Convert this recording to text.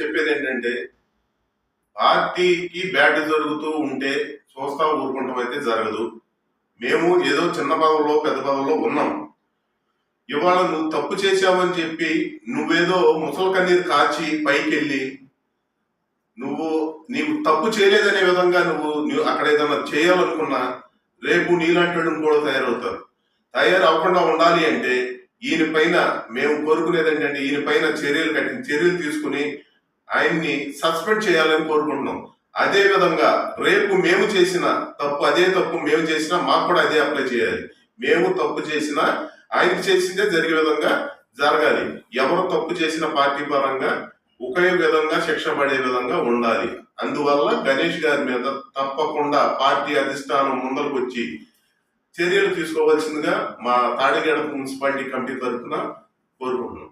చెప్పేది ఏంటంటే పార్టీకి బ్యాట్ జరుగుతూ ఉంటే చూస్తా ఊరుకుంటాం అయితే జరగదు. మేము ఏదో చిన్న పదవులో పెద్ద పదవులో ఉన్నాం. ఇవాళ నువ్వు తప్పు చేశావని చెప్పి నువ్వేదో ముసలి కన్నీరు కాచి పైకి వెళ్ళి నువ్వు నీవు తప్పు చేయలేదనే విధంగా నువ్వు నువ్వు అక్కడ ఏదైనా చేయాలనుకున్నా రేపు నీలాంటి వాడు కూడా తయారవుతారు. తయారు అవ్వకుండా ఉండాలి అంటే ఈయన పైన మేము కోరుకునేది ఏంటంటే ఈయన పైన చర్యలు కట్టిన చర్యలు తీసుకుని ఆయన్ని సస్పెండ్ చేయాలని కోరుకుంటున్నాం. అదే విధంగా రేపు మేము చేసిన తప్పు అదే తప్పు మేము చేసినా మాకు కూడా అదే అప్లై చేయాలి. మేము తప్పు చేసినా ఆయనకి చేసిందే జరిగే విధంగా జరగాలి. ఎవరు తప్పు చేసిన పార్టీ పరంగా ఒకే విధంగా శిక్ష పడే విధంగా ఉండాలి. అందువల్ల గణేష్ గారి మీద తప్పకుండా పార్టీ అధిష్టానం ముందరకు వచ్చి చర్యలు తీసుకోవాల్సిందిగా మా తాడిగడ మున్సిపాలిటీ కమిటీ తరఫున కోరుకుంటున్నాం.